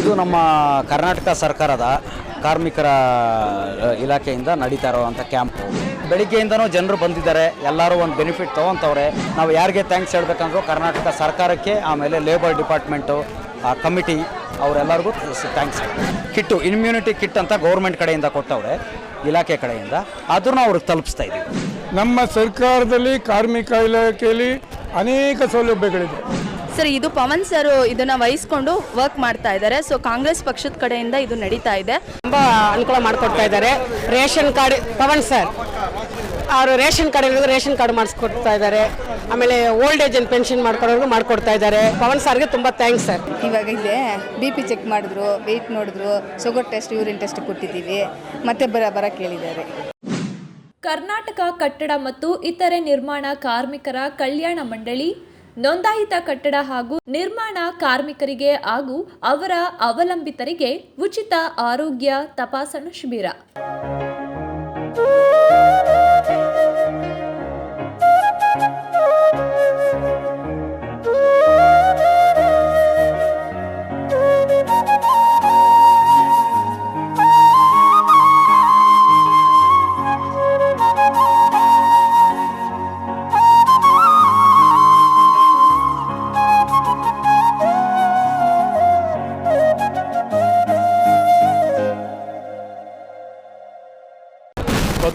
ಇದು ನಮ್ಮ ಕರ್ನಾಟಕ ಸರ್ಕಾರದ ಕಾರ್ಮಿಕರ ಇಲಾಖೆಯಿಂದ ನಡೀತಾ ಇರುವಂಥ ಕ್ಯಾಂಪು. ಬೆಳಿಗ್ಗೆಯಿಂದನೂ ಜನರು ಬಂದಿದ್ದಾರೆ, ಎಲ್ಲರೂ ಒಂದು ಬೆನಿಫಿಟ್ ತೊಗೊತವ್ರೆ. ನಾವು ಯಾರಿಗೆ ಥ್ಯಾಂಕ್ಸ್ ಹೇಳ್ಬೇಕಂದ್ರೂ ಕರ್ನಾಟಕ ಸರ್ಕಾರಕ್ಕೆ, ಆಮೇಲೆ ಲೇಬರ್ ಡಿಪಾರ್ಟ್ಮೆಂಟು ಆ ಕಮಿಟಿ ಅವರೆಲ್ಲರಿಗೂ ಥ್ಯಾಂಕ್ಸ್ ಕಿಟ್ಟು ಇಮ್ಯುನಿಟಿ ಕಿಟ್ ಅಂತ ಗೌರ್ಮೆಂಟ್ ಕಡೆಯಿಂದ ಕೊಟ್ಟವ್ರೆ, ಇಲಾಖೆ ಕಡೆಯಿಂದ. ಅದನ್ನು ಅವ್ರಿಗೆ ತಲುಪಿಸ್ತಾ ಇದ್ದೀವಿ. ನಮ್ಮ ಸರ್ಕಾರದಲ್ಲಿ ಕಾರ್ಮಿಕ ಇಲಾಖೆಯಲ್ಲಿ ಅನೇಕ ಸೌಲಭ್ಯಗಳಿದೆ. ಸರ್ ಇದು ಪವನ್ ಸರ್ ಇದನ್ನ ವಹಿಸ್ಕೊಂಡು ವರ್ಕ್ ಮಾಡ್ತಾ ಇದ್ದಾರೆ. ಸೊ ಕಾಂಗ್ರೆಸ್ ಪಕ್ಷದ ಕಡೆಯಿಂದ ಇದು ನಡೀತಾ ಇದೆ. ತುಂಬಾ ಅನುಕೂಲ ಮಾಡಿಕೊಡ್ತಾ ಇದ್ದಾರೆ. ರೇಷನ್ ಕಾರ್ಡ್ ಪವನ್ ಸರ್ ಅವರು ರೇಷನ್ ಕಾರ್ಡ್ ಇರೋದು ರೇಷನ್ ಕಾರ್ಡ್ ಮಾಡಿಸ್ಕೊಡ್ತಾ ಇದ್ದಾರೆ. ಆಮೇಲೆ ಓಲ್ಡ್ ಏಜ್ ಅಂಡ್ ಪೆನ್ಷನ್ ಮಾಡ್ಕೊಡೋರ್ಗು ಮಾಡ್ಕೊಡ್ತಾ ಇದ್ದಾರೆ. ಪವನ್ ಸರ್ಗೆ ತುಂಬ ಥ್ಯಾಂಕ್ಸ್ ಸರ್. ಇವಾಗ ಇದೆ ಬಿ ಪಿ ಚೆಕ್ ಮಾಡಿದ್ರು ವೆಯ್ಟ್ ನೋಡಿದ್ರು ಶುಗರ್ ಟೆಸ್ಟ್ ಯೂರಿನ್ ಟೆಸ್ಟ್ ಕೊಟ್ಟಿದ್ದೀವಿ. ಮತ್ತೆ ಬರ ಬರ ಕೇಳಿದ್ದಾರೆ. ಕರ್ನಾಟಕ ಕಟ್ಟಡ ಮತ್ತು ಇತರೆ ನಿರ್ಮಾಣ ಕಾರ್ಮಿಕರ ಕಲ್ಯಾಣ ಮಂಡಳಿ ನೋಂದಾಯಿತ ಕಟ್ಟಡ ಹಾಗೂ ನಿರ್ಮಾಣ ಕಾರ್ಮಿಕರಿಗೆ ಹಾಗೂ ಅವರ ಅವಲಂಬಿತರಿಗೆ ಉಚಿತ ಆರೋಗ್ಯ ತಪಾಸಣಾ ಶಿಬಿರ.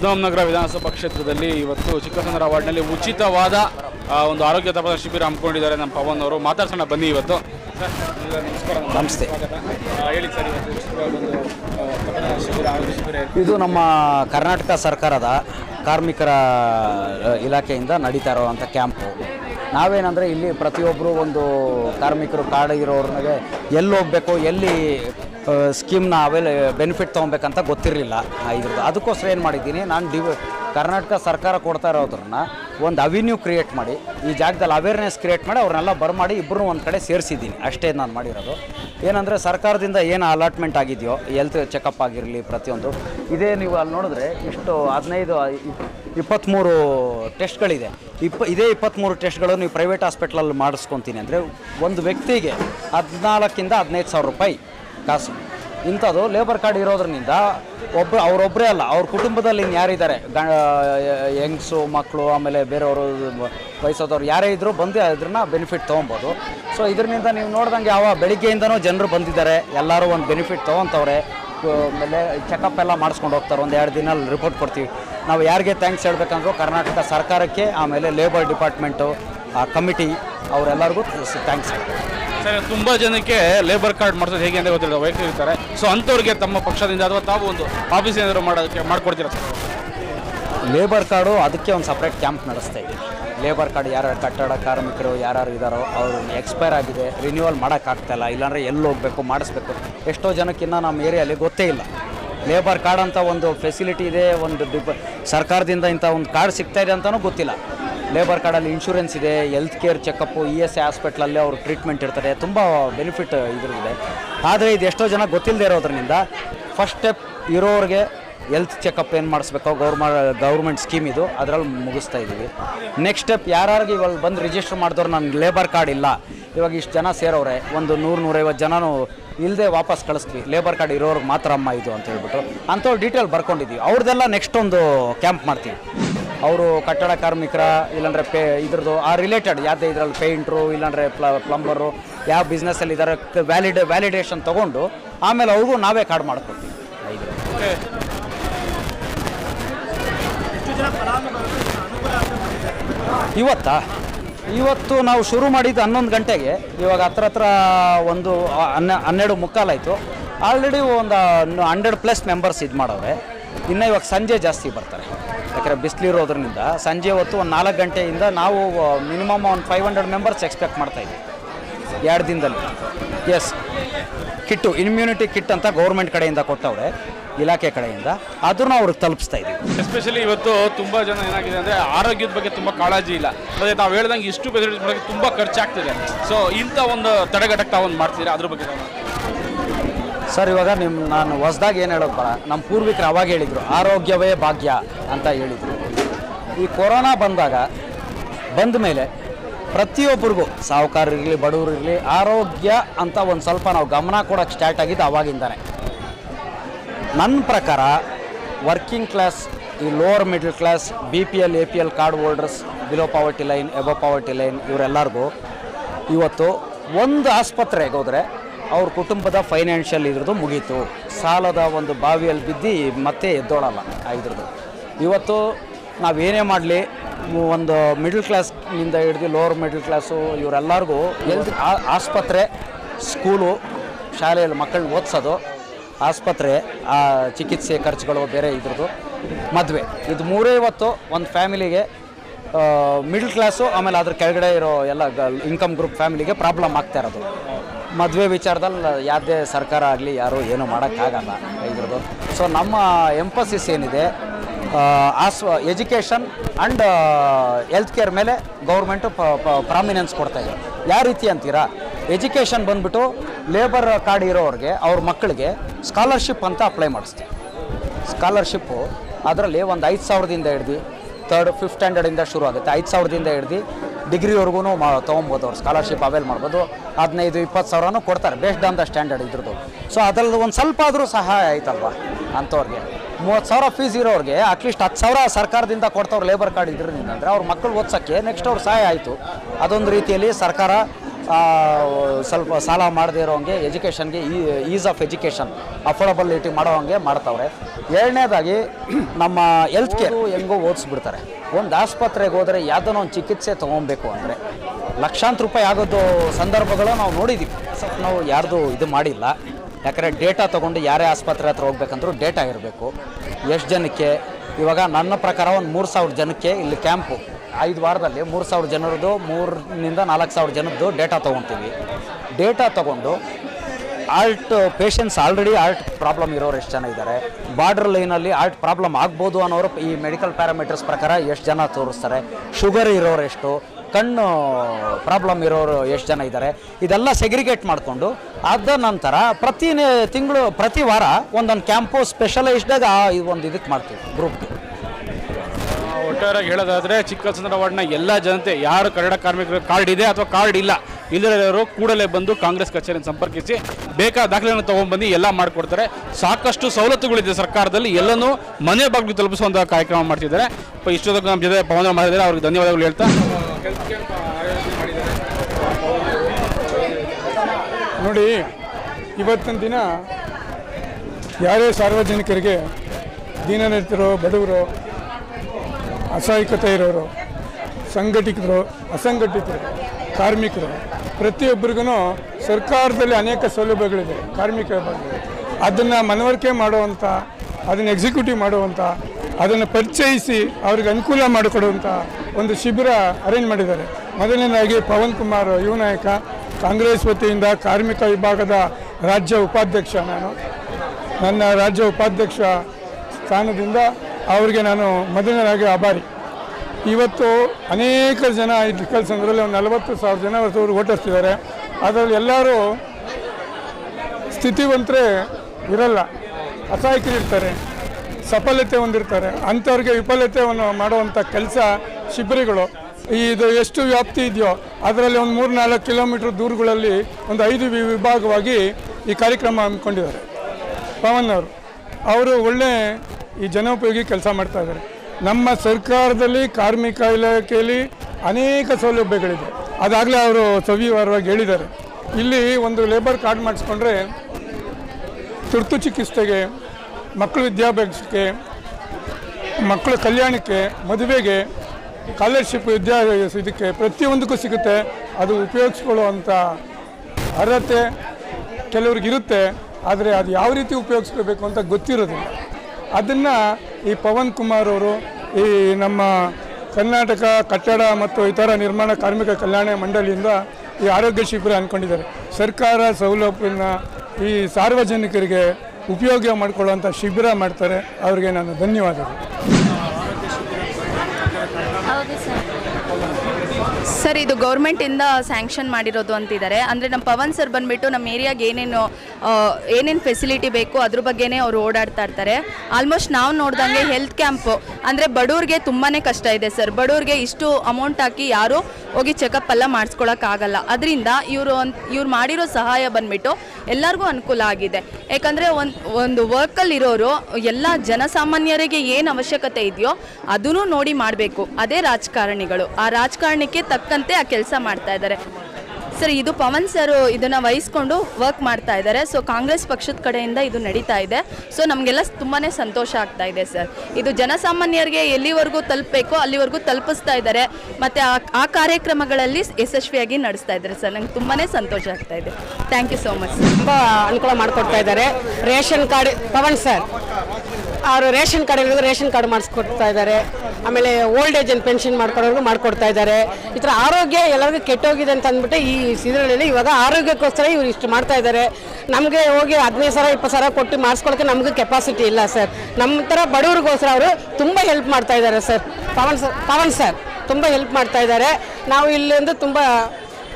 ಪದ್ಮನಾಭನಗರ ವಿಧಾನಸಭಾ ಕ್ಷೇತ್ರದಲ್ಲಿ ಇವತ್ತು ಚಿಕ್ಕಸಂದ್ರ ವಾರ್ಡ್ನಲ್ಲಿ ಉಚಿತವಾದ ಒಂದು ಆರೋಗ್ಯ ತಪಾಸಣಾ ಶಿಬಿರ ಹಮ್ಮಿಕೊಂಡಿದ್ದಾರೆ ನಮ್ಮ ಪವನ್ ಅವರು. ಮಾತಾಡ್ಸೋಣ ಬನ್ನಿ ಇವತ್ತು. ನಮಸ್ತೆ. ಹೇಳಿ ಸರ್ ಇವತ್ತು ಇದು ನಮ್ಮ ಕರ್ನಾಟಕ ಸರ್ಕಾರದ ಕಾರ್ಮಿಕರ ಇಲಾಖೆಯಿಂದ ನಡೀತಾ ಇರೋವಂಥ ಕ್ಯಾಂಪು. ನಾವೇನಂದರೆ ಇಲ್ಲಿ ಪ್ರತಿಯೊಬ್ಬರು ಒಂದು ಕಾರ್ಮಿಕರು ಕಾರ್ಡ್ ಇರೋರ್ನಿಗೆ ಎಲ್ಲಿ ಹೋಗಬೇಕು ಎಲ್ಲಿ ಸ್ಕೀಮ್ನ ಅವೆಲ್ಲ ಬೆನಿಫಿಟ್ ತೊಗೊಬೇಕಂತ ಗೊತ್ತಿರಲಿಲ್ಲ. ಇದ್ರದ್ದು. ಅದಕ್ಕೋಸ್ಕರ ಏನು ಮಾಡಿದ್ದೀನಿ, ನಾನು ಡಿ ಕರ್ನಾಟಕ ಸರ್ಕಾರ ಕೊಡ್ತಾ ಇರೋದ್ರನ್ನ ಒಂದು ಅವಿನ್ಯೂ ಕ್ರಿಯೇಟ್ ಮಾಡಿ, ಈ ಜಾಗದಲ್ಲಿ ಅವೇರ್ನೆಸ್ ಕ್ರಿಯೇಟ್ ಮಾಡಿ, ಅವ್ರನ್ನೆಲ್ಲ ಬರಮಾಡಿ ಇಬ್ಬರು ಒಂದು ಕಡೆ ಸೇರಿಸಿದ್ದೀನಿ. ಅಷ್ಟೇ ನಾನು ಮಾಡಿರೋದು. ಏನಂದರೆ, ಸರ್ಕಾರದಿಂದ ಏನು ಅಲಾಟ್ಮೆಂಟ್ ಆಗಿದೆಯೋ ಎಲ್ತ್ ಚೆಕಪ್ ಆಗಿರಲಿ ಪ್ರತಿಯೊಂದು, ಇದೇ ನೀವು ಅಲ್ಲಿ ನೋಡಿದ್ರೆ ಇಷ್ಟು ಹದಿನೈದು ಇಪ್- ಇಪ್ಪತ್ತ್ಮೂರು ಟೆಸ್ಟ್ಗಳಿದೆ ಇಪ್ಪ, ಇದೇ ಇಪ್ಪತ್ತ್ಮೂರು ಟೆಸ್ಟ್ಗಳು ನೀವು ಪ್ರೈವೇಟ್ ಹಾಸ್ಪಿಟ್ಲಲ್ಲಿ ಮಾಡಿಸ್ಕೊತೀನಿ. ಅಂದರೆ, ಒಂದು ವ್ಯಕ್ತಿಗೆ ಹದಿನಾಲ್ಕಿಂದ ಹದಿನೈದು ಸಾವಿರ ರೂಪಾಯಿ. ಕಾಸು. ಇಂಥದ್ದು ಲೇಬರ್ ಕಾರ್ಡ್ ಇರೋದ್ರಿಂದ ಒಬ್ಬ ಅವರೊಬ್ಬರೇ ಅಲ್ಲ, ಅವ್ರ ಕುಟುಂಬದಲ್ಲಿ ಇನ್ನು ಯಾರಿದ್ದಾರೆ? ಗ ಯಂಗ್ಸು ಮಕ್ಕಳು ಆಮೇಲೆ ಬೇರೆಯವರು, ವಯಸ್ಸಾದವ್ರು ಯಾರೇ ಇದ್ದರೂ ಬಂದು ಅದನ್ನ ಬೆನಿಫಿಟ್ ತೊಗೊಬೋದು. ಸೊ ಇದರಿಂದ ನೀವು ನೋಡ್ದಂಗೆ ಯಾವ ಬೆಳಿಗ್ಗೆಯಿಂದನೂ ಜನರು ಬಂದಿದ್ದಾರೆ. ಎಲ್ಲರೂ ಒಂದು ಬೆನಿಫಿಟ್ ತೊಗೊತವ್ರೆ. ಆಮೇಲೆ ಚೆಕಪ್ ಎಲ್ಲ ಮಾಡಿಸ್ಕೊಂಡು ಹೋಗ್ತಾರೆ. ಒಂದು ಎರಡು ದಿನ ರಿಪೋರ್ಟ್ ಕೊಡ್ತೀವಿ. ನಾವು ಯಾರಿಗೆ ಥ್ಯಾಂಕ್ಸ್ ಹೇಳ್ಬೇಕಂದ್ರೂ ಕರ್ನಾಟಕ ಸರ್ಕಾರಕ್ಕೆ, ಆಮೇಲೆ ಲೇಬರ್ ಡಿಪಾರ್ಟ್ಮೆಂಟು ಆ ಕಮಿಟಿ ಅವರೆಲ್ಲರಿಗೂ ಥ್ಯಾಂಕ್ಸ್ ಸರ್, ತುಂಬ ಜನಕ್ಕೆ ಲೇಬರ್ ಕಾರ್ಡ್ ಮಾಡಿಸೋದು ಹೇಗೆ ಅಂತ ಗೊತ್ತಿಲ್ಲ, ವೈಯಕ್ತಿಕ ಇರ್ತಾರೆ. ಸೊ ಅಂಥವ್ರಿಗೆ ತಮ್ಮ ಪಕ್ಷದಿಂದ ಅಥವಾ ತಾವು ಒಂದು ಆಫೀಸ್ ಏನಾದರೂ ಮಾಡೋದಕ್ಕೆ ಮಾಡ್ಕೊಡ್ತೀರಾ ಸರ್? ಲೇಬರ್ ಕಾರ್ಡು ಅದಕ್ಕೆ ಒಂದು ಸಪ್ರೇಟ್ ಕ್ಯಾಂಪ್ ನಡೆಸ್ತಾ ಇದ್ದೀವಿ ಲೇಬರ್ ಕಾರ್ಡ್ ಯಾರು ಕಟ್ಟಡ ಕಾರ್ಮಿಕರು ಯಾರ್ಯಾರು ಇದ್ದಾರೋ ಅವರು ಎಕ್ಸ್ಪೈರ್ ಆಗಿದೆ ರಿನ್ಯೂವಲ್ ಮಾಡೋಕ್ಕಾಗ್ತಾಯಿಲ್ಲ ಇಲ್ಲಾಂದರೆ ಎಲ್ಲಿ ಹೋಗಬೇಕು, ಮಾಡಿಸ್ಬೇಕು. ಎಷ್ಟೋ ಜನಕ್ಕಿನ್ನ ನಮ್ಮ ಏರಿಯಲ್ಲಿ ಗೊತ್ತೇ ಇಲ್ಲ. ಲೇಬರ್ ಕಾರ್ಡ್ ಅಂತ ಒಂದು ಫೆಸಿಲಿಟಿ ಇದೆ, ಒಂದು ಸರ್ಕಾರದಿಂದ ಇಂಥ ಒಂದು ಕಾರ್ಡ್ ಸಿಗ್ತಾಯಿದೆ ಅಂತಲೂ ಗೊತ್ತಿಲ್ಲ. ಲೇಬರ್ ಕಾರ್ಡಲ್ಲಿ ಇನ್ಶೂರೆನ್ಸ್ ಇದೆ health care checkup E S I ಹಾಸ್ಪಿಟ್ಲಲ್ಲಿ ಅವರು ಟ್ರೀಟ್ಮೆಂಟ್ ಇರ್ತಾರೆ ತುಂಬ ಬೆನಿಫಿಟ್ ಇದ್ರದ್ದಿದೆ. ಆದರೆ ಇದು ಎಷ್ಟೋ ಜನ ಗೊತ್ತಿಲ್ಲದೆ ಇರೋದ್ರಿಂದ ಫಸ್ಟ್ ಸ್ಟೆಪ್ ಇರೋರಿಗೆ ಹೆಲ್ತ್ ಚೆಕಪ್ ಏನು ಮಾಡಿಸ್ಬೇಕೋ ಗೌರ್ಮ ಗೌರ್ಮೆಂಟ್ ಸ್ಕೀಮ್ ಇದು, ಅದರಲ್ಲಿ ಮುಗಿಸ್ತಾ ಇದ್ದೀವಿ. ನೆಕ್ಸ್ಟ್ ಸ್ಟೆಪ್ ಯಾರ್ಯಾರಿಗೆ ಇವಾಗ ಬಂದು ರಿಜಿಸ್ಟರ್ ಮಾಡಿದವ್ರು ನನಗೆ ಲೇಬರ್ ಕಾರ್ಡ್ ಇಲ್ಲ. ಇವಾಗ ಇಷ್ಟು ಜನ ಸೇರೋರೆ ಒಂದು ನೂರು, ನೂರೈವತ್ತು ಜನನೂ ಇಲ್ಲದೆ ವಾಪಸ್ ಕಳಿಸ್ತೀವಿ ಲೇಬರ್ ಕಾರ್ಡ್ ಇರೋರಿಗೆ ಮಾತ್ರ ಅಮ್ಮ ಇದು ಅಂತ ಹೇಳ್ಬಿಟ್ಟು ಅಂಥವ್ರು ಡೀಟೇಲ್ ಬರ್ಕೊಂಡಿದ್ದೀವಿ. ಅವ್ರದ್ದೆಲ್ಲ ನೆಕ್ಸ್ಟ್ ಒಂದು ಕ್ಯಾಂಪ್ ಮಾಡ್ತೀವಿ. ಅವರು ಕಟ್ಟಡ ಕಾರ್ಮಿಕರ ಇಲ್ಲಾಂದರೆ ಪೇ ಇದ್ರದ್ದು ಆ ರಿಲೇಟೆಡ್ ಯಾವುದೇ ಇದರಲ್ಲಿ ಪೇಂಟ್ರು ಇಲ್ಲಾಂದರೆ ಪ್ಲ ಪ್ಲಂಬರು ಯಾವ ಬಿಸ್ನೆಸ್ಸಲ್ಲಿ ಇದ್ದಾರೆ ವ್ಯಾಲಿಡ್ ವ್ಯಾಲಿಡೇಷನ್ ತೊಗೊಂಡು ಆಮೇಲೆ ಅವ್ರಿಗೂ ನಾವೇ ಕಾರ್ಡ್ ಮಾಡ್ಕೊಡ್ತೀವಿ. ಇವತ್ತಾ? ಇವತ್ತು ನಾವು ಶುರು ಮಾಡಿದ್ದು ಹನ್ನೊಂದು ಗಂಟೆಗೆ. ಇವಾಗ ಹತ್ರ ಹತ್ರ ಒಂದು ಹನ್ನೆ, ಹನ್ನೆರಡು ಮುಕ್ಕಾಲಾಯಿತು ಆಲ್ರೆಡಿ ಒಂದು ಹಂಡ್ರೆಡ್ ಪ್ಲಸ್ ಮೆಂಬರ್ಸ್ ಇದು ಮಾಡವ್ರೆ ಇನ್ನು ಇವಾಗ ಸಂಜೆ ಜಾಸ್ತಿ ಬರ್ತಾರೆ. ಯಾಕಂದರೆ ಬಿಸಿಲಿರೋದ್ರಿಂದ ಸಂಜೆ ಹೊತ್ತು ಒಂದು ನಾಲ್ಕು ಗಂಟೆಯಿಂದ ನಾವು ಮಿನಿಮಮ್ ಒಂದು ಫೈವ್ ಹಂಡ್ರೆಡ್ ಮೆಂಬರ್ಸ್ ಎಕ್ಸ್ಪೆಕ್ಟ್ ಮಾಡ್ತಾ ಇದ್ದೀವಿ ಎರಡು ದಿನದಲ್ಲಿ. ಎಸ್ ಕಿಟ್ಟು ಇಮ್ಯುನಿಟಿ ಕಿಟ್ ಅಂತ ಗೌರ್ಮೆಂಟ್ ಕಡೆಯಿಂದ ಕೊಟ್ಟವ್ರೆ, ಇಲಾಖೆ ಕಡೆಯಿಂದ. ಅದನ್ನು ಅವ್ರಿಗೆ ತಲುಪಿಸ್ತಾ ಇದ್ದೀವಿ ಎಸ್ಪೆಷಲಿ ಇವತ್ತು ತುಂಬ ಜನ ಏನಾಗಿದೆ ಅಂದರೆ ಆರೋಗ್ಯದ ಬಗ್ಗೆ ತುಂಬ ಕಾಳಜಿ ಇಲ್ಲ. ಅದೇ ನಾವು ಹೇಳ್ದಂಗೆ ಇಷ್ಟು ಫೆಸಿಲಿಟೀಸ್ ಮಾಡೋಕ್ಕೆ ತುಂಬ ಖರ್ಚಾಗ್ತಿದೆ. ಸೊ ಇಂಥ ಒಂದು ತಡೆಗಟ್ಟಕ್ಕೆ ಒಂದು ಮಾಡ್ತೀರಾ? ಅದ್ರ ಬಗ್ಗೆ ಸರ್, ಇವಾಗ ನಿಮ್ಮ ನಾನು ಹೊಸ್ದಾಗಿ ಏನು ಹೇಳೋದು ನಮ್ಮ ಪೂರ್ವಿಕರು ಅವಾಗ ಹೇಳಿದರು, ಆರೋಗ್ಯವೇ ಭಾಗ್ಯ ಅಂತ ಹೇಳಿದರು. ಈ ಕೊರೋನಾ ಬಂದಾಗ ಬಂದ ಮೇಲೆ ಪ್ರತಿಯೊಬ್ಬರಿಗೂ ಸಾಹುಕಾರರಿರಲಿ ಬಡವರಿರಲಿ ಆರೋಗ್ಯ ಅಂತ ಒಂದು ಸ್ವಲ್ಪ ನಾವು ಗಮನ ಕೊಡೋಕ್ಕೆ ಸ್ಟಾರ್ಟ್ ಆಗಿದ್ದು ಅವಾಗಿಂದಾನೆ. ನನ್ನ ಪ್ರಕಾರ ವರ್ಕಿಂಗ್ ಕ್ಲಾಸ್ ಈ lower middle class B P L A P L card holders below poverty line above poverty line ಇವರೆಲ್ಲರಿಗೂ ಇವತ್ತು ಒಂದು ಆಸ್ಪತ್ರೆಗೆ ಹೋದರೆ ಅವ್ರ ಕುಟುಂಬದ ಫೈನಾನ್ಷಿಯಲ್ ಇದ್ರದ್ದು ಮುಗೀತು. ಸಾಲದ ಒಂದು ಬಾವಿಯಲ್ಲಿ ಬಿದ್ದು ಮತ್ತೆ ಎದ್ದೋಳಲ್ಲ ಇದ್ರದ್ದು. ಇವತ್ತು ನಾವೇನೇ ಮಾಡಲಿ ಒಂದು ಮಿಡ್ಲ್ ಕ್ಲಾಸ್ನಿಂದ ಹಿಡಿದು ಲೋವರ್ ಮಿಡ್ಲ್ ಕ್ಲಾಸು ಇವರೆಲ್ಲರಿಗೂ ಎಲ್ತ್ ಆಸ್ಪತ್ರೆ ಸ್ಕೂಲು ಶಾಲೆಯಲ್ಲಿ ಮಕ್ಕಳನ್ನ ಓದಿಸೋದು, ಆಸ್ಪತ್ರೆ, ಆ, ಚಿಕಿತ್ಸೆ ಖರ್ಚುಗಳು ಬೇರೆ ಇದ್ರದ್ದು ಮದುವೆ. ಇದು ಮೂರೇ ಇವತ್ತು ಒಂದು ಫ್ಯಾಮಿಲಿಗೆ ಮಿಡ್ಲ್ ಕ್ಲಾಸು ಆಮೇಲೆ ಅದ್ರ ಕೆಳಗಡೆ ಇರೋ ಎಲ್ಲ ಇನ್ಕಮ್ ಗ್ರೂಪ್ ಫ್ಯಾಮಿಲಿಗೆ ಪ್ರಾಬ್ಲಮ್ ಆಗ್ತಾ ಇರೋದು. ಮದುವೆ ವಿಚಾರದಲ್ಲಿ ಯಾವುದೇ ಸರ್ಕಾರ ಆಗಲಿ, ಯಾರು ಏನೂ ಮಾಡೋಕ್ಕಾಗಲ್ಲ ಇದ್ರದ್ದು. ಸೊ ನಮ್ಮ ಎಂಫಸಿಸ್ ಏನಿದೆ as education and health care ಮೇಲೆ ಗೌರ್ಮೆಂಟು ಪ್ರಾಮಿನೆನ್ಸ್ ಕೊಡ್ತಾ ಇದೆ. ಯಾವ ರೀತಿ ಅಂತೀರಾ? ಎಜುಕೇಷನ್ ಬಂದ್ಬಿಟ್ಟು ಲೇಬರ್ ಕಾರ್ಡ್ ಇರೋರಿಗೆ, ಅವ್ರ ಮಕ್ಕಳಿಗೆ ಸ್ಕಾಲರ್ಶಿಪ್ ಅಂತ ಅಪ್ಲೈ ಮಾಡಿಸ್ತೀವಿ. ಸ್ಕಾಲರ್ಶಿಪ್ಪು ಅದರಲ್ಲಿ ಒಂದು ಐದು ಸಾವಿರದಿಂದ ಹಿಡ್ದು ತರ್ಡ್ ಫಿಫ್ತ್ ಸ್ಟ್ಯಾಂಡರ್ಡಿಂದ ಶುರು ಆಗುತ್ತೆ ಐದು ಸಾವಿರದಿಂದ ಹಿಡ್ದು ಡಿಗ್ರಿವರೆಗೂ ಮಾ ತೊಗೊಬೋದು ಅವ್ರು ಸ್ಕಾಲರ್ಶಿಪ್ ಅವೇಲ್ ಮಾಡ್ಬೋದು. ಹದಿನೈದು, ಇಪ್ಪತ್ತು ಸಾವಿರನೂ ಕೊಡ್ತಾರೆ. ಬೆಸ್ಟ್ ಆನ್ ದ ಸ್ಟ್ಯಾಂಡರ್ಡ್ ಇದ್ರದ್ದು. ಸೊ ಅದರಲ್ಲಿ ಒಂದು ಸ್ವಲ್ಪ ಆದರೂ ಸಹಾಯ ಆಯ್ತಲ್ವ ಅಂಥವ್ರಿಗೆ ಮೂವತ್ತು ಸಾವಿರ ಫೀಸ್ ಇರೋರಿಗೆ ಅಟ್ಲೀಸ್ಟ್ ಹತ್ತು ಸಾವಿರ ಸರ್ಕಾರದಿಂದ ಕೊಡ್ತವ್ರು ಲೇಬರ್ ಕಾರ್ಡ್ ಇದ್ರಿಂದ ಅಂದರೆ ಅವ್ರ ಮಕ್ಕಳು ಓದ್ಸೋಕ್ಕೆ ನೆಕ್ಸ್ಟ್ ಅವ್ರ ಸಹಾಯ ಆಯಿತು. ಅದೊಂದು ರೀತಿಯಲ್ಲಿ ಸರ್ಕಾರ ಸ್ವಲ್ಪ ಸಾಲ ಮಾಡದೇ ಇರೋಂಗೆ ಎಜುಕೇಷನ್ಗೆ ಈಸ್ ಆಫ್ ಎಜುಕೇಷನ್ ಅಫೋರ್ಡಬಲಿಟಿ ಮಾಡೋ ಹಂಗೆ ಮಾಡ್ತಾವ್ರೆ. ಎರಡನೇದಾಗಿ ನಮ್ಮ ಹೆಲ್ತ್ ಕೇರ್ ಹೆಂಗೋ ಓದಿಸ್ಬಿಡ್ತಾರೆ. ಒಂದು ಆಸ್ಪತ್ರೆಗೆ ಹೋದರೆ ಯಾವುದೋ ಒಂದು ಚಿಕಿತ್ಸೆ ತೊಗೊಬೇಕು ಅಂದರೆ ಲಕ್ಷಾಂತರ ರೂಪಾಯಿ ಆಗೋದು ಸಂದರ್ಭಗಳು ನಾವು ನೋಡಿದ್ದೀವಿ ನಾವು ಯಾರ್ದು ಇದು ಮಾಡಿಲ್ಲ. ಯಾಕಂದರೆ ಡೇಟಾ ತೊಗೊಂಡು ಯಾರೇ ಆಸ್ಪತ್ರೆ ಹತ್ರ ಹೋಗ್ಬೇಕಂದ್ರೂ ಡೇಟಾ ಇರಬೇಕು. ಎಷ್ಟು ಜನಕ್ಕೆ? ಇವಾಗ ನನ್ನ ಪ್ರಕಾರ ಒಂದು ಮೂರು ಸಾವಿರ ಜನಕ್ಕೆ ಇಲ್ಲಿ ಕ್ಯಾಂಪು ಐದು ವಾರದಲ್ಲಿ ಮೂರು ಸಾವಿರ ಜನರದ್ದು, ಮೂರರಿಂದ ನಾಲ್ಕು ಸಾವಿರ ಜನದ್ದು ಡೇಟಾ ತೊಗೊತೀವಿ. ಡೇಟಾ ತೊಗೊಂಡು heart patients already heart problem ಇರೋರು ಎಷ್ಟು ಜನ ಇದ್ದಾರೆ ಬಾರ್ಡರ್ ಲೈನಲ್ಲಿ ಆರ್ಟ್ ಪ್ರಾಬ್ಲಮ್ ಆಗ್ಬೋದು ಅನ್ನೋರು ಈ ಮೆಡಿಕಲ್ ಪ್ಯಾರಾಮೀಟರ್ಸ್ ಪ್ರಕಾರ ಎಷ್ಟು ಜನ ತೋರಿಸ್ತಾರೆ? ಶುಗರ್ ಇರೋರು ಎಷ್ಟು? ಕಣ್ಣು ಪ್ರಾಬ್ಲಮ್ ಇರೋರು ಎಷ್ಟು ಜನ ಇದ್ದಾರೆ ಇದೆಲ್ಲ ಸೆಗ್ರಿಗೇಟ್ ಮಾಡಿಕೊಂಡು ಅದ ನಂತರ ಪ್ರತಿ ತಿಂಗಳು, ಪ್ರತಿ ವಾರ ಒಂದೊಂದು ಕ್ಯಾಂಪು ಸ್ಪೆಷಲೈಸ್ಡಾಗ ಒಂದು ಇದಕ್ಕೆ ಮಾಡ್ತೀವಿ ಗ್ರೂಪ್ಗೆ ಒಟ್ಟಾರೆಯಾಗಿ ಹೇಳೋದಾದ್ರೆ ಚಿಕ್ಕಚಂದ್ರ ವಾರ್ಡ್ನ ಎಲ್ಲ ಜನತೆ, ಯಾರು ಕನ್ನಡ ಕಾರ್ಮಿಕರ ಕಾರ್ಡ್ ಇದೆ ಅಥವಾ ಕಾರ್ಡ್ ಇಲ್ಲ, ಇಲ್ಲದಿರೋರು ಕೂಡಲೇ ಬಂದು ಕಾಂಗ್ರೆಸ್ ಕಚೇರಿಯನ್ನು ಸಂಪರ್ಕಿಸಿ ಬೇಕಾದ ದಾಖಲೆಯನ್ನು ತೊಗೊಂಡ್ಬಂದು ಎಲ್ಲ ಮಾಡಿಕೊಡ್ತಾರೆ. ಸಾಕಷ್ಟು ಸವಲತ್ತುಗಳಿದೆ ಸರ್ಕಾರದಲ್ಲಿ, ಎಲ್ಲನೂ ಮನೆ ಬಾಗಿಲು ತಲುಪಿಸುವಂಥ ಕಾರ್ಯಕ್ರಮ ಮಾಡ್ತಿದ್ದಾರೆ. ಇಷ್ಟೊತ್ತಿಗೆ ನಮ್ಮ ಜೊತೆ ಪವನ ಮಾಡಿದರೆ ಅವ್ರಿಗೆ ಧನ್ಯವಾದಗಳು ಹೇಳ್ತಾ. ನೋಡಿ, ಇವತ್ತಿನ ದಿನ ಯಾರೇ ಸಾರ್ವಜನಿಕರಿಗೆ ದೀನನಿರ್ತರು ಬಡವರು ಅಸಹಾಯಕತೆ ಇರೋರು ಸಂಘಟಿತರು ಅಸಂಘಟಿತರು, ಕಾರ್ಮಿಕರು ಪ್ರತಿಯೊಬ್ಬರಿಗೂ ಸರ್ಕಾರದಲ್ಲಿ ಅನೇಕ ಸೌಲಭ್ಯಗಳಿದೆ ಕಾರ್ಮಿಕರ ಬಗ್ಗೆ ಅದನ್ನು ಮನವರಿಕೆ ಮಾಡುವಂಥ ಅದನ್ನು ಎಕ್ಸಿಕ್ಯೂಟಿವ್ ಮಾಡುವಂಥ ಅದನ್ನು ಪರಿಚಯಿಸಿ ಅವ್ರಿಗೆ ಅನುಕೂಲ ಮಾಡಿಕೊಡುವಂಥ ಒಂದು ಶಿಬಿರ ಅರೇಂಜ್ ಮಾಡಿದ್ದಾರೆ. ಮೊದಲನೇದಾಗಿ ಪವನ್ ಕುಮಾರ್ ಯುವ ನಾಯಕ, ಕಾಂಗ್ರೆಸ್ ವತಿಯಿಂದ ಕಾರ್ಮಿಕ ವಿಭಾಗದ ರಾಜ್ಯ ಉಪಾಧ್ಯಕ್ಷ ನಾನು. ನನ್ನ ರಾಜ್ಯ ಉಪಾಧ್ಯಕ್ಷ ಸ್ಥಾನದಿಂದ ಅವರಿಗೆ ನಾನು ಮೊದಲನೇದಾಗಿ ಆಭಾರಿ. ಇವತ್ತು ಅನೇಕ ಜನ ಇಲ್ಲಿ ಕೆಲಸ ಸಂಘದಲ್ಲಿ ಒಂದು ನಲವತ್ತು ಸಾವಿರ ಜನ ಇವತ್ತು ಓಟಿಸ್ತಿದ್ದಾರೆ ಅದರಲ್ಲಿ ಎಲ್ಲರೂ ಸ್ಥಿತಿವಂತರೇ ಇರಲ್ಲ. ಅಸಹಾಯಕರಿರ್ತಾರೆ ಸಫಲತೆ ಹೊಂದಿರ್ತಾರೆ. ಅಂಥವ್ರಿಗೆ ವಿಫಲತೆಯನ್ನು ಮಾಡುವಂಥ ಕೆಲಸ ಶಿಬಿರಗಳು. ಇದು ಎಷ್ಟು ವ್ಯಾಪ್ತಿ ಇದೆಯೋ ಅದರಲ್ಲಿ ಒಂದು ಮೂರು ನಾಲ್ಕು ಕಿಲೋಮೀಟ್ರ್ ದೂರಗಳಲ್ಲಿ ಒಂದು ಐದು ವಿಭಾಗವಾಗಿ ಈ ಕಾರ್ಯಕ್ರಮ ಹಮ್ಮಿಕೊಂಡಿದ್ದಾರೆ. ಪವನ್ ಅವರು. ಅವರು ಒಳ್ಳೆ ಈ ಜನೋಪಯೋಗಿ ಕೆಲಸ ಮಾಡ್ತಾ ಇದ್ದಾರೆ. ನಮ್ಮ ಸರ್ಕಾರದಲ್ಲಿ ಕಾರ್ಮಿಕ ಇಲಾಖೆಯಲ್ಲಿ ಅನೇಕ ಸೌಲಭ್ಯಗಳಿದೆ. ಅದಾಗಲೇ ಅವರು ಸವಿವಾರವಾಗಿ ಹೇಳಿದ್ದಾರೆ. ಇಲ್ಲಿ ಒಂದು ಲೇಬರ್ ಕಾರ್ಡ್ ಮಾಡಿಸ್ಕೊಂಡ್ರೆ ತುರ್ತು ಚಿಕಿತ್ಸೆಗೆ, ಮಕ್ಕಳ ವಿದ್ಯಾಭ್ಯಾಸಕ್ಕೆ, ಮಕ್ಕಳ ಕಲ್ಯಾಣಕ್ಕೆ, ಮದುವೆಗೆ ಸ್ಕಾಲರ್ಶಿಪ್ ವಿದ್ಯಾ ಇದಕ್ಕೆ ಪ್ರತಿಯೊಂದಕ್ಕೂ ಸಿಗುತ್ತೆ. ಅದು ಉಪಯೋಗಿಸ್ಕೊಳ್ಳುವಂಥ ಅರ್ಹತೆ ಕೆಲವ್ರಿಗಿರುತ್ತೆ ಆದರೆ ಅದು ಯಾವ ರೀತಿ ಉಪಯೋಗಿಸ್ಕೋಬೇಕು ಅಂತ ಗೊತ್ತಿರೋದಿಲ್ಲ. ಅದನ್ನು ಈ ಪವನ್ ಕುಮಾರ್ ಅವರು, ಈ ನಮ್ಮ ಕರ್ನಾಟಕ ಕಟ್ಟಡ ಮತ್ತು ಇತರ ನಿರ್ಮಾಣ ಕಾರ್ಮಿಕ ಕಲ್ಯಾಣ ಮಂಡಳಿಯಿಂದ ಈ ಆರೋಗ್ಯ ಶಿಬಿರ ಅಂದ್ಕೊಂಡಿದ್ದಾರೆ ಸರ್ಕಾರ ಸೌಲಭ್ಯನ ಈ ಸಾರ್ವಜನಿಕರಿಗೆ ಉಪಯೋಗ ಮಾಡಿಕೊಳ್ಳುವಂಥ ಶಿಬಿರ ಮಾಡ್ತಾರೆ. ಅವರಿಗೆ ನಾನು ಧನ್ಯವಾದಗಳು. ಸರ್, ಇದು ಗೌರ್ಮೆಂಟಿಂದ ಸ್ಯಾಂಕ್ಷನ್ ಮಾಡಿರೋದು ಅಂತಿದ್ದಾರೆ. ಅಂದರೆ ನಮ್ಮ ಪವನ್ ಸರ್ ಬಂದುಬಿಟ್ಟು ನಮ್ಮ ಏರಿಯಾಗೆ ಏನೇನು ಏನೇನು ಫೆಸಿಲಿಟಿ ಬೇಕು ಅದ್ರ ಬಗ್ಗೆನೇ ಅವರು ಓಡಾಡ್ತಾ ಇರ್ತಾರೆ. ಆಲ್ಮೋಸ್ಟ್ ನಾವು ನೋಡ್ದಂಗೆ ಹೆಲ್ತ್ ಕ್ಯಾಂಪು ಅಂದರೆ ಬಡವ್ರಿಗೆ ತುಂಬಾ ಕಷ್ಟ ಇದೆ ಸರ್. ಬಡವ್ರಿಗೆ ಇಷ್ಟು ಅಮೌಂಟ್ ಹಾಕಿ ಯಾರು ಹೋಗಿ ಚೆಕಪ್ ಎಲ್ಲ ಮಾಡಿಸ್ಕೊಳಕ್ಕಾಗಲ್ಲ ಅದರಿಂದ ಇವರು ಇವ್ರು ಮಾಡಿರೋ ಸಹಾಯ ಬಂದ್ಬಿಟ್ಟು ಎಲ್ಲರಿಗೂ ಅನುಕೂಲ ಆಗಿದೆ. ಯಾಕಂದರೆ ಒಂದು ಒಂದು ವರ್ಕಲ್ಲಿ ಇರೋರು ಎಲ್ಲ ಜನಸಾಮಾನ್ಯರಿಗೆ ಏನು ಅವಶ್ಯಕತೆ ಇದೆಯೋ ಅದನ್ನು ನೋಡಿ ಮಾಡಬೇಕು. ಅದೇ ರಾಜಕಾರಣಿಗಳು. ಆ ರಾಜಕಾರಣಕ್ಕೆ ತಕ್ಕಂತೆ ಆ ಕೆಲಸ ಮಾಡ್ತಾ ಇದ್ದಾರೆ. ಸರ್, ಇದು ಪವನ್ ಸರ್ ಇದನ್ನ ವಹಿಸ್ಕೊಂಡು ವರ್ಕ್ ಮಾಡ್ತಾ ಇದ್ದಾರೆ. ಸೊ ಕಾಂಗ್ರೆಸ್ ಪಕ್ಷದ ಕಡೆಯಿಂದ ಇದು ನಡೀತಾ ಇದೆ. ಸೊ ನಮಗೆಲ್ಲ ತುಂಬಾ ಸಂತೋಷ ಆಗ್ತಾ ಇದೆ ಸರ್. ಇದು ಜನಸಾಮಾನ್ಯರಿಗೆ ಎಲ್ಲಿವರೆಗೂ ತಲುಪಬೇಕೋ ಅಲ್ಲಿವರೆಗೂ ತಲುಪಿಸ್ತಾ ಇದ್ದಾರೆ. ಮತ್ತು ಆ ಕಾರ್ಯಕ್ರಮಗಳಲ್ಲಿ ಯಶಸ್ವಿಯಾಗಿ ನಡೆಸ್ತಾ ಇದ್ದಾರೆ ಸರ್. ನಂಗೆ ತುಂಬಾ ಸಂತೋಷ ಆಗ್ತಾ ಇದೆ. ಥ್ಯಾಂಕ್ ಯು ಸೋ ಮಚ್ ತುಂಬ ಅನುಕೂಲ ಮಾಡಿಕೊಡ್ತಾ ಇದ್ದಾರೆ. Ration card, Pavan sir. ಅವರು ರೇಷನ್ ಕಾರ್ಡ್ ಇರೋದು ರೇಷನ್ ಕಾರ್ಡ್ ಮಾಡಿಸ್ಕೊಡ್ತಾ ಇದ್ದಾರೆ. ಆಮೇಲೆ ಓಲ್ಡ್ ಏಜ್ ಅಂಡ್ ಪೆನ್ಷನ್ ಮಾಡ್ಕೊಡೋರ್ಗು ಮಾಡ್ಕೊಡ್ತಾ ಇದ್ದಾರೆ. ಈ ಥರ ಆರೋಗ್ಯ ಎಲ್ಲರಿಗೂ ಕೆಟ್ಟೋಗಿದೆ ಅಂತ ಅಂದ್ಬಿಟ್ಟು ಈ ಇದರಲ್ಲಿ ಇವಾಗ ಆರೋಗ್ಯಕ್ಕೋಸ್ಕರ ಇವ್ರು ಇಷ್ಟು ಮಾಡ್ತಾ ಇದ್ದಾರೆ. ನಮಗೆ ಹೋಗಿ ಹದಿನೈದು ಸಾವಿರ, ಇಪ್ಪತ್ತು ಸಾವಿರ ಕೊಟ್ಟು ಮಾಡಿಸ್ಕೊಳ್ಳೋಕೆ ನಮಗೆ ಕೆಪಾಸಿಟಿ ಇಲ್ಲ ಸರ್ ನಮ್ಮ ಥರ ಬಡವ್ರಿಗೋಸ್ಕರ ಅವರು ತುಂಬ ಹೆಲ್ಪ್ ಮಾಡ್ತಾ ಇದ್ದಾರೆ sir Pavan sir Pavan sir ತುಂಬ ಹೆಲ್ಪ್ ಮಾಡ್ತಾ ಇದ್ದಾರೆ. ನಾವು ಇಲ್ಲಿಂದ ತುಂಬ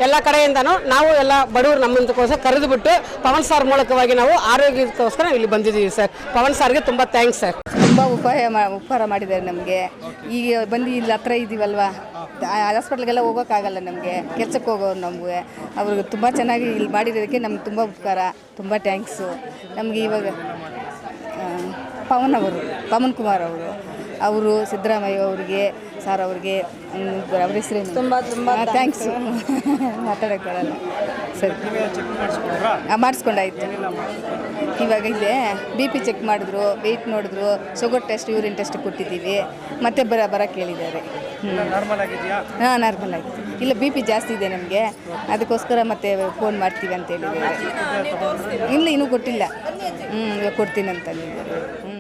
ಎಲ್ಲ ಕಡೆಯಿಂದನೂ ನಾವು ಎಲ್ಲ ಬಡವರು ನಮ್ಮಂತಕ್ಕೋಸ್ಕರ ಕರೆದುಬಿಟ್ಟು ಪವನ್ ಸಾರ್ ಮೂಲಕವಾಗಿ ನಾವು ಆರೋಗ್ಯಕ್ಕೋಸ್ಕರ ಇಲ್ಲಿ ಬಂದಿದ್ದೀವಿ ಸರ್. ಪವನ್ ಸಾರ್ಗೆ ತುಂಬ ಥ್ಯಾಂಕ್ಸ್ ಸರ್. ತುಂಬ ಉಪಾಯ ಮಾ ಉಪಕಾರ ಮಾಡಿದ್ದಾರೆ ನಮಗೆ. ಈಗ ಬಂದು ಇಲ್ಲಿ ಹತ್ರ ಇದ್ದೀವಲ್ವಾ? ಹಾಸ್ಪಿಟ್ಲಿಗೆಲ್ಲ ಹೋಗೋಕ್ಕಾಗಲ್ಲ ನಮಗೆ. ಕೆಲಸಕ್ಕೆ ಹೋಗೋರು ನಮಗೆ. ಅವ್ರಿಗೆ ತುಂಬ ಚೆನ್ನಾಗಿ ಇಲ್ಲಿ ಮಾಡಿರೋದಕ್ಕೆ ನಮ್ಗೆ ತುಂಬ ಉಪಕಾರ. ತುಂಬ ಥ್ಯಾಂಕ್ಸು ನಮಗೆ ಇವಾಗ ಪವನ್ ಅವರು, ಪವನ್ ಕುಮಾರ್ ಅವರು. ಅವರು ಸಿದ್ದರಾಮಯ್ಯ ಅವರಿಗೆ ಸರ್ ಅವ್ರಿಗೆ ಅವ್ರ ಹೆಸರು ತುಂಬ ತುಂಬ ಥ್ಯಾಂಕ್ಸ್ ಮಾತಾಡೋಕ್ಕೆ ಬರಲ್ಲ. ಸರಿ. ಆ, ಮಾಡಿಸ್ಕೊಂಡಾಯ್ತು. ಇವಾಗ ಇದೆ ಬಿ ಪಿ ಚೆಕ್ ಮಾಡಿದ್ರು ವೆಯ್ಟ್ ನೋಡಿದ್ರು ಶುಗರ್ ಟೆಸ್ಟ್ ಯೂರಿನ್ ಟೆಸ್ಟ್ ಕೊಟ್ಟಿದ್ದೀವಿ. ಮತ್ತೆ ಬರ ಬರ ಕೇಳಿದ್ದಾರೆ. ಹಾಂ ನಾರ್ಮಲ್ ಆಗಿದೆ. ಇಲ್ಲ ಬಿ ಪಿ ಜಾಸ್ತಿ ಇದೆ ನಮಗೆ. ಅದಕ್ಕೋಸ್ಕರ ಮತ್ತೆ ಫೋನ್ ಮಾಡ್ತೀವಿ ಅಂತ ಹೇಳಿದ್ದಾರೆ. ಇಲ್ಲ ಇನ್ನೂ ಕೊಟ್ಟಿಲ್ಲ. ಹ್ಞೂ ಇವಾಗ ಕೊಡ್ತೀನಿ ಅಂತ ಹೇಳಿದ್ದಾರೆ. ಹ್ಞೂ